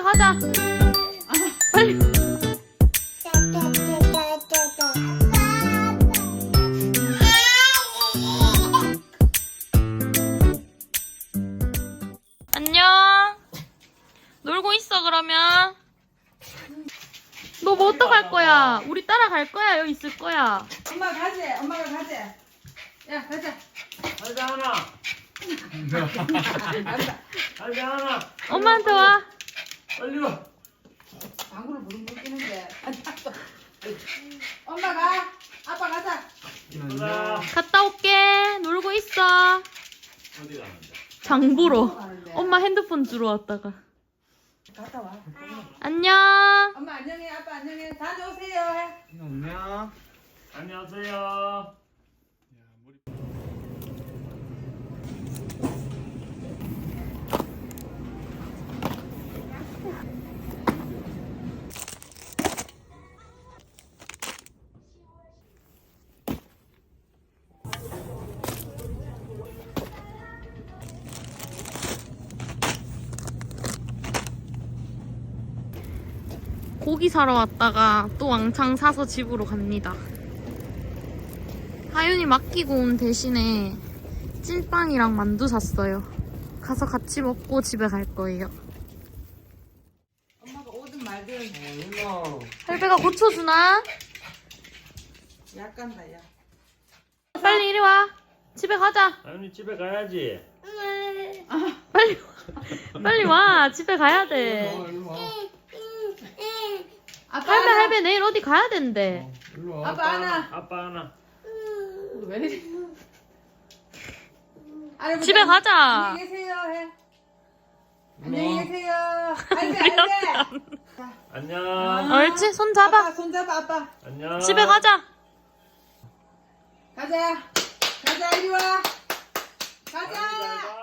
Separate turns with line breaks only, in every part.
집에 가자. 빨리. 안녕. 놀고 있어 그러면. 너 뭐 어떡할 거야? 우리 따라갈 거야? 여기 있을 거야?
엄마 가지. 엄마가 가지. 야 가자.
가자 하나. 가자 하나.
엄마한테 와.
빨리 와.
방구를 부르면 끼는데. 엄마가 아빠 가자.
이쁘다.
갔다 올게. 놀고 있어.
어디 가는데?
장 보러.
가는데.
엄마 핸드폰 주러 왔다가.
갔다 와.
안녕.
엄마 안녕해. 아빠 안녕해. 다녀오세요. 해.
안녕.
안녕하세요.
고기 사러 왔다가 또 왕창 사서 집으로 갑니다. 하윤이 맡기고 온 대신에 찐빵이랑 만두 샀어요. 가서 같이 먹고 집에 갈 거예요.
엄마가 오든 말든
엄마.
할배가 고쳐주나?
약간다 야.
빨리 이리 와. 집에 가자.
아윤이 집에 가야지.
빨리 와. 빨리 와. 집에 가야 돼.
일로 와.
아빠
할배
하나.
할배 내일 어디 가야 된대.
일로 와.
아빠 하나.
아빠 하나.
왜 이래? 할아버지,
집에 가자.
안녕히 계세요. 해. 안녕히 계세요. 할배 할배.
안녕.
옳지? 손 잡아.
아빠 손 잡아 아빠.
안녕.
집에 가자.
가자. 가자 이리 와.
잘
가자.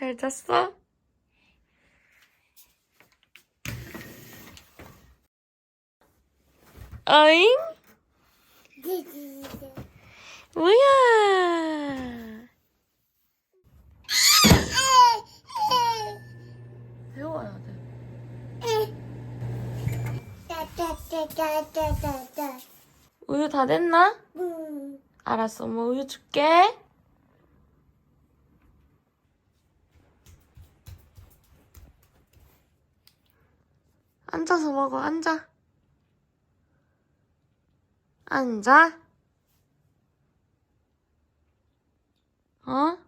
잘 잤어? 어잉? 뭐야? 배워야 돼. 우유 다 됐나? 알았어, 엄마 우유 줄게. 앉아서 먹어, 앉아. 앉아. 어?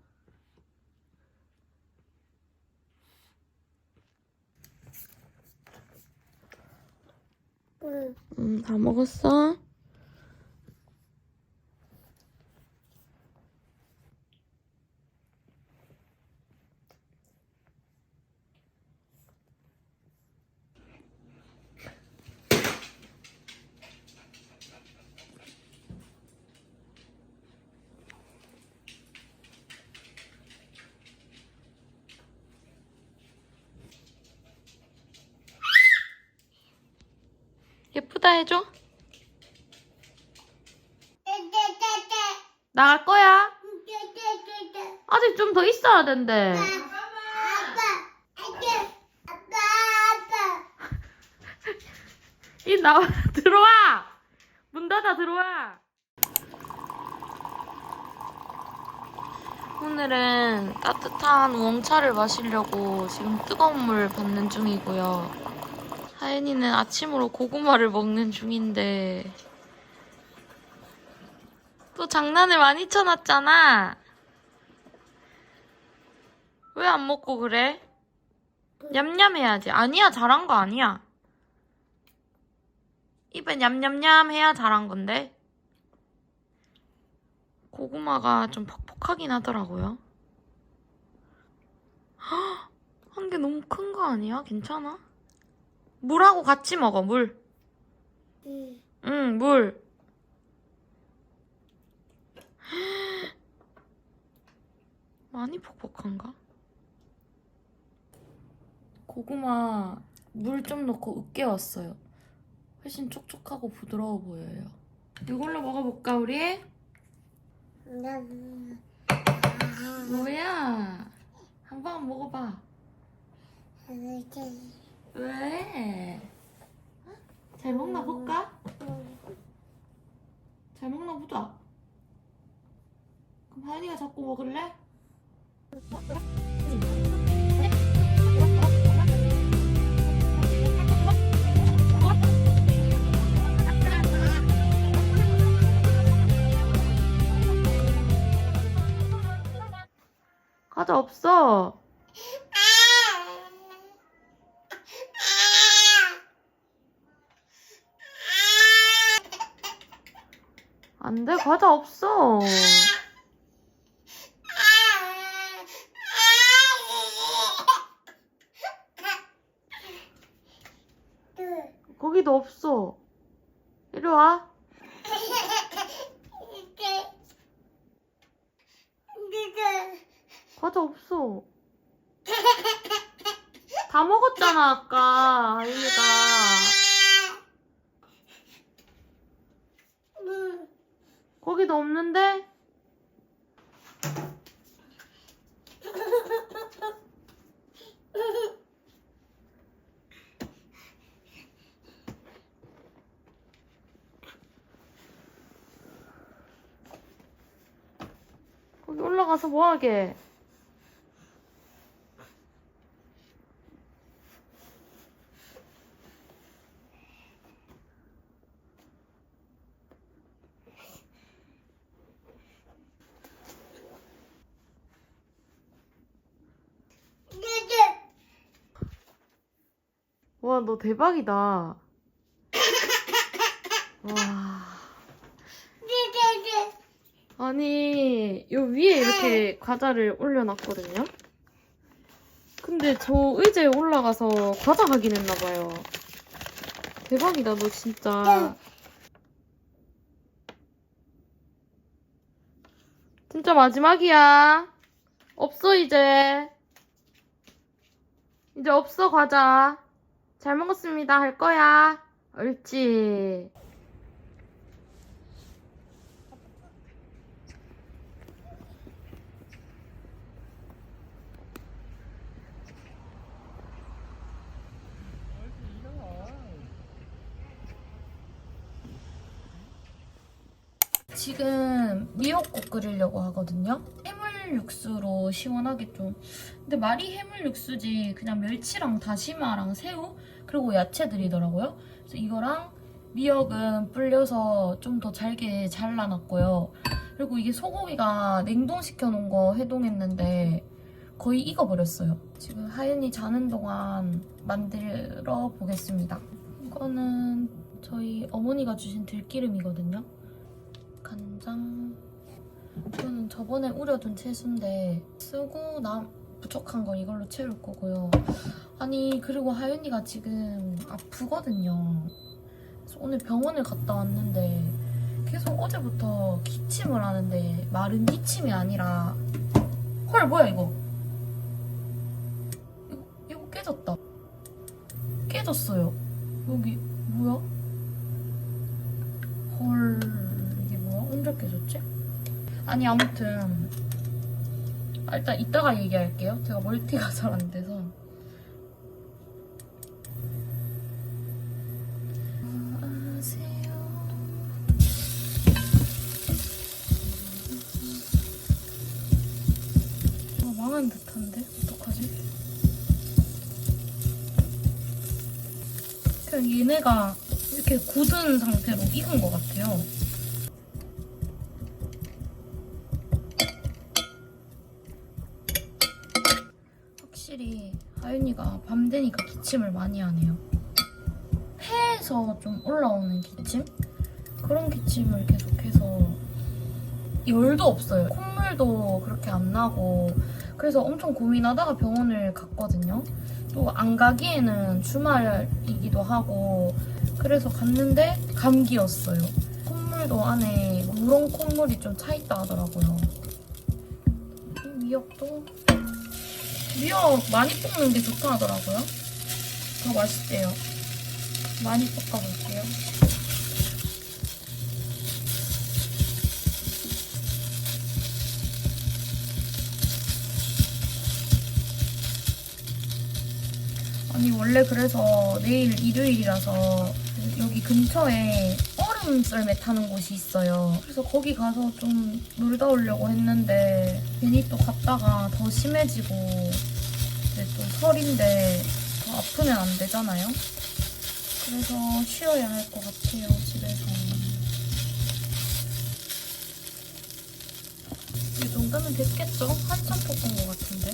응, 다 먹었어? 예쁘다 해줘. 나갈 거야? 아직 좀 더 있어야 된대. 이 나와 들어와. 문 닫아 들어와. 오늘은 따뜻한 우엉차를 마시려고 지금 뜨거운 물 받는 중이고요. 하연이는 아침으로 고구마를 먹는 중인데 또 장난을 많이 쳐놨잖아. 왜 안 먹고 그래? 냠냠 해야지. 아니야, 잘한 거 아니야. 입에 냠냠냠 해야 잘한 건데. 고구마가 좀 퍽퍽하긴 하더라고요. 한 개 너무 큰 거 아니야? 괜찮아? 물하고 같이 먹어, 물. 응, 물. 많이 퍽퍽한가? 고구마 물 좀 넣고 으깨 왔어요. 훨씬 촉촉하고 부드러워 보여요. 이걸로 먹어볼까 우리? 뭐야? 한번 먹어봐. 왜? 어? 잘 먹나 볼까? 잘 먹나 보자. 그럼 하연이가 자꾸 먹을래? 과자 없어. 안 돼, 과자 없어. 거기도 없어. 이리 와. 과자 없어. 다 먹었잖아, 아까. 아이가. 거기도 없는데? 거기 올라가서 뭐하게? 와, 너 대박이다. 와. 아니, 요 위에 이렇게 과자를 올려놨거든요? 근데 저 의자에 올라가서 과자 확인했나봐요. 대박이다, 너 진짜. 진짜 마지막이야. 없어, 이제. 이제 없어, 과자. 잘 먹었습니다. 할 거야. 옳지. 지금 미역국 끓이려고 하거든요. 육수로 시원하게 좀. 근데 말이 해물 육수지 그냥 멸치랑 다시마랑 새우 그리고 야채들이더라고요. 그래서 이거랑 미역은 불려서 좀 더 잘게 잘라놨고요. 그리고 이게 소고기가 냉동시켜 놓은 거 해동했는데 거의 익어버렸어요. 지금 하윤이 자는 동안 만들어 보겠습니다. 이거는 저희 어머니가 주신 들기름이거든요. 간장 이거는 저번에 우려둔 채소인데 쓰고 남 부족한 건 이걸로 채울 거고요. 아니 그리고 하윤이가 지금 아프거든요. 그래서 오늘 병원을 갔다 왔는데 계속 어제부터 기침을 하는데 마른 기침이 아니라 헐 뭐야 이거 이거, 이거 깨졌다 깨졌어요 여기 뭐야 헐 이게 뭐야 언제 깨졌지? 아니 아무튼 아, 일단 이따가 얘기할게요 제가 멀티가 잘 안 돼서 아, 망한 듯한데? 어떡하지? 그냥 얘네가 이렇게 굳은 상태로 익은 것 같아요. 하윤이가 밤 되니까 기침을 많이 하네요. 폐에서 좀 올라오는 기침? 그런 기침을 계속해서 열도 없어요. 콧물도 그렇게 안 나고 그래서 엄청 고민하다가 병원을 갔거든요. 또 안 가기에는 주말이기도 하고 그래서 갔는데 감기였어요. 콧물도 안에 우렁 콧물이 좀 차 있다 하더라고요. 이 미역도 미역 많이 뽑는 게 좋다 하더라고요. 더 맛있대요. 많이 볶아볼게요. 아니 원래 그래서 내일 일요일이라서 여기 근처에 얼음 썰매 타는 곳이 있어요. 그래서 거기 가서 좀 놀다 오려고 했는데 괜히 또 갔다가 더 심해지고 이제 또 설인데 더 아프면 안 되잖아요. 그래서 쉬어야 할 것 같아요 집에서. 이 정도면 됐겠죠? 한참 볶은 것 같은데.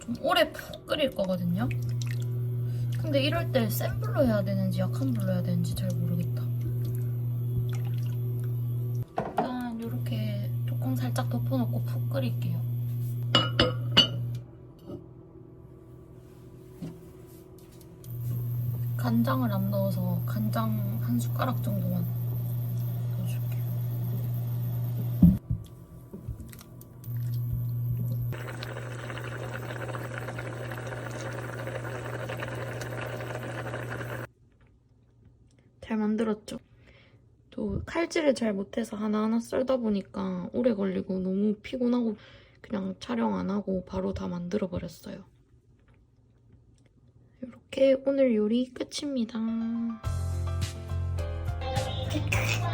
좀 오래 푹 끓일 거거든요. 근데 이럴 때 센 불로 해야 되는지 약한 불로 해야 되는지 잘 모르겠다. 일단 이렇게 뚜껑 살짝 덮어놓고 푹 끓일게요. 간장을 안 넣어서 간장 한 숟가락 정도만 넣어줄게요. 잘 만들었죠? 또 칼질을 잘 못해서 하나하나 썰다 보니까 오래 걸리고 너무 피곤하고 그냥 촬영 안 하고 바로 다 만들어 버렸어요. 이렇게 오늘 요리 끝입니다.